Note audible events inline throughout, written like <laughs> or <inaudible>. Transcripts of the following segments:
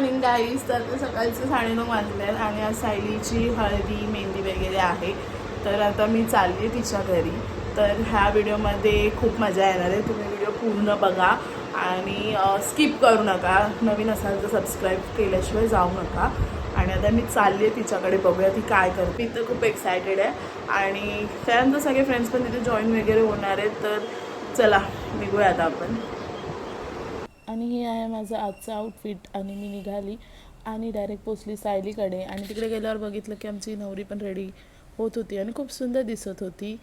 Morning guys तर आता साडेनऊ वाजले आहेत आणि आज सायलीची हळदी मेहंदी वगैरे आहे. तर आता मी चालली आहे तिच्या घरी. तर ह्या व्हिडिओमध्ये खूप मजा येणार आहे. तुम्ही व्हिडिओ पूर्ण बघा आणि स्किप करू नका. नवीन असाल तर सबस्क्राईब केल्याशिवाय जाऊ नका. आणि आता मी चालली आहे तिच्याकडे बघूया ती काय करते. मी तर खूप एक्सायटेड आहे. आणि त्यानंतर सगळे फ्रेंड्स पण तिथे जॉईन वगैरे होणार आहेत. तर चला निघूया आता आपण. आणि हे आहे माझं आजचं आउटफिट आणि मी निघाली आणि डायरेक्ट पोचली सायलीकडे. आणि तिकडे गेल्यावर बघितलं की आमची नवरी पण रेडी होत होती आणि खूप सुंदर दिसत होती.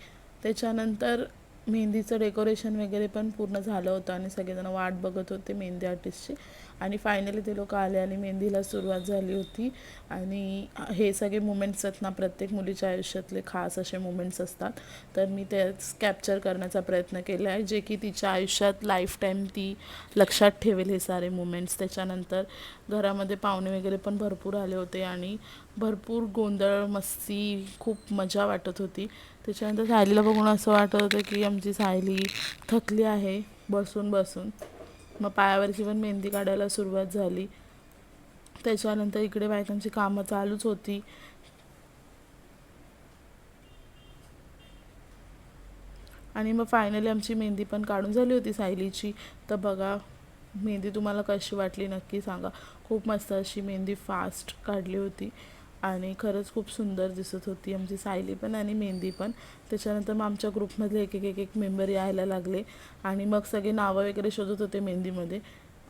त्याच्यानंतर मेहंदीचं डेकोरेशन वगैरे पण पूर्ण झालं होतं आणि सगळेजण वाट बघत होते मेहंदी आर्टिस्टची आणि फायनली ते लोक आले आणि मेहंदीला सुरुवात झाली होती. आणि हे सगळे मुमेंट्स आहेत ना प्रत्येक मुलीच्या आयुष्यातले खास असे मुमेंट्स असतात. तर मी तेच कॅप्चर करण्याचा प्रयत्न केला आहे जे की तिच्या आयुष्यात लाईफ टाईम ती लक्षात ठेवेल हे सारे मुमेंट्स त्याच्यानंतर घरामध्ये पाहुणे वगैरे पण भरपूर आले होते आणि भरपूर गोंधळ मस्ती खूप मजा वाटत होती. त्याच्यानंतर सायलीला बघून असं वाटत होतं की आमची सायली थकली आहे बसून बसून. मग पायावरची पण मेहंदी काढायला सुरुवात झाली. त्याच्यानंतर इकडे बायकांची कामं चालूच होती. आणि मग फायनली आमची मेहंदी पण काढून झाली होती सायलीची. तर बघा मेहंदी तुम्हाला कशी वाटली नक्की सांगा. खूप मस्त अशी मेहंदी फास्ट काढली होती. आणि खरंच खूप सुंदर दिसत होती आमची सायली पण आणि मेहंदी पण. त्याच्यानंतर मग आमच्या ग्रुपमधले एक एक एक एक मेंबर यायला लागले. आणि मग सगळे नावं वगैरे शोधत होते मेहंदीमध्ये.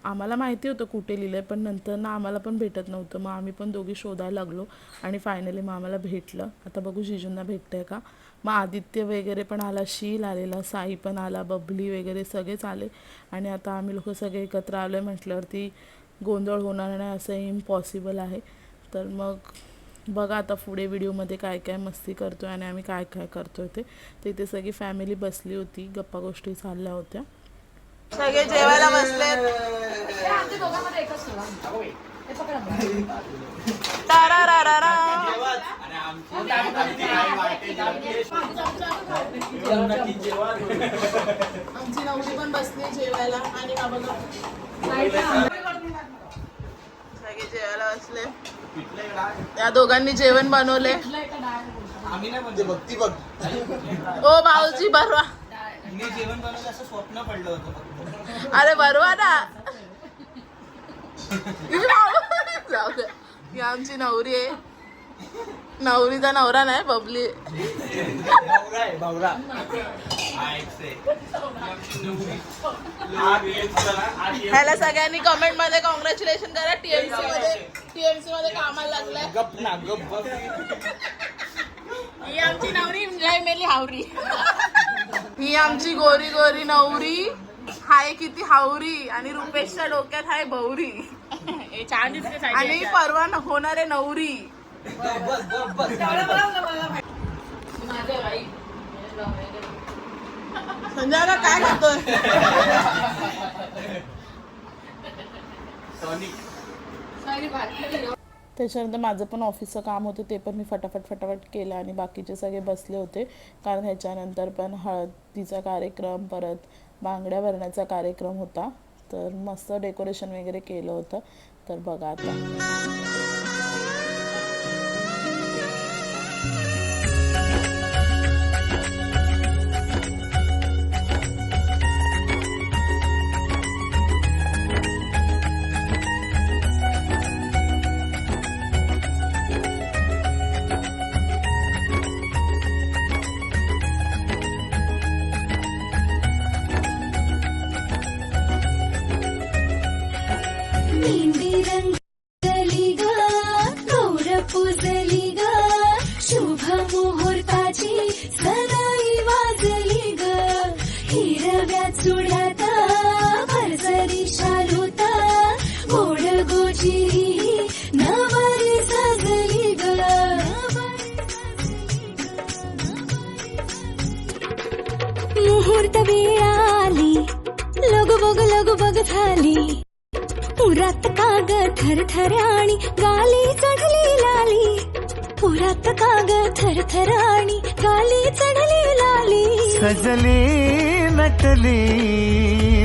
आम्हाला माहिती होतं कुठे लिहिलं आहे पण नंतर ना आम्हाला पण भेटत नव्हतं. मग आम्ही पण दोघी शोधायला लागलो आणि फायनली मग आम्हाला भेटलं. आता बघू जिजूंना भेटतंय का? मग आदित्य वगैरे पण आला शील आलेला साई पण आला बबली वगैरे सगळेच आले. आणि आता आम्ही लोक सगळे एकत्र आलो आहे म्हटल्यावरती गोंधळ होणार नाही असं इम्पॉसिबल आहे. तर मग बघा आता पुढे व्हिडिओमध्ये काय काय मस्ती करतोय आणि आम्ही काय काय करतोय ते. तर इथे सगळी फॅमिली बसली होती गप्पा गोष्टी चालल्या होत्या. सगळे जेवायला बसले आमची नवरी पण बसली जेवायला. आणि हा बघा सगळे जेवायला बसले या दोघांनी जेवण बनवले. आम्ही नाही म्हणजे भक्ती बघ. ओ भाऊजी बरवा मी जेवण बनवलं असं स्वप्न पडलं होतं फक्त. अरे बरवा ना. <laughs> ही आमची नवरी आहे. नवरीचा नवरा नाही बबली. ह्याला सगळ्यांनी कमेंटमध्ये कॉंग्रॅच्युलेशन करा टीएमसी मध्ये. टीएमसी मध्ये कामाला लागलाय. गप ना गप बघ ही आमची नवरी मेली हावरी. ही आमची गोरी गोरी नवरी. हाय किती हावरी. आणि रुपेशच्या डोक्यात हाय भौरी आणि परवा न- होणारे नवरी. बस बस. बस संजय का काय करतोय त्याच्यानंतर माझं पण ऑफिसचं काम होतं ते पण मी फटाफट फटाफट केलं आणि बाकीचे सगळे बसले होते. कारण ह्याच्यानंतर पण हळदीचा कार्यक्रम परत बांगड्या भरण्याचा कार्यक्रम होता. तर मस्त डेकोरेशन वगैरे केलं होतं. तर बघा आता. रंगली ग गौर पूजली ग शुभ मुहूर्ताची सदाई वाजली ग हिरव्या चुड्यात भरसरी शालूत गोड गोजी नवरी सजली ग मुहूर्त वेळ आली लगू बघ लगू बघ झाली. पुरात काग थर आणि गाली चढली लाली. पुरात काग थर आणि गाली चढली लाली. सजली नटली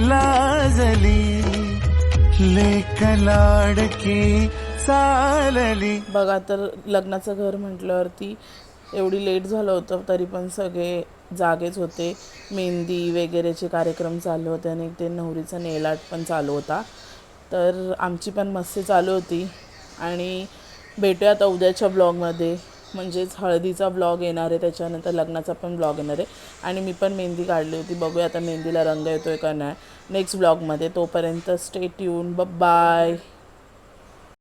लाजली. लेक लाडकी चालली. बघा तर लग्नाचं घर म्हटल्यावरती एवढी लेट झालं होतं तरी पण सगळे जागेच होते. मेहंदी वगैरेचे कार्यक्रम चालू होते आणि ते नवरीचा नेलाट पण चालू होता. तर आमची पण मस्ती चालू होती. आणि भेटूया आता उद्याच्या ब्लॉगमध्ये म्हणजेच हळदीचा ब्लॉग येणार आहे त्याच्यानंतर लग्नाचा पण ब्लॉग येणार आहे. आणि मी पण मेहंदी काढली होती. बघूया आता मेहंदीला रंग येतो आहे का नाही. नेक्स्ट ब्लॉगमध्ये तोपर्यंत स्टे ट्यून बाय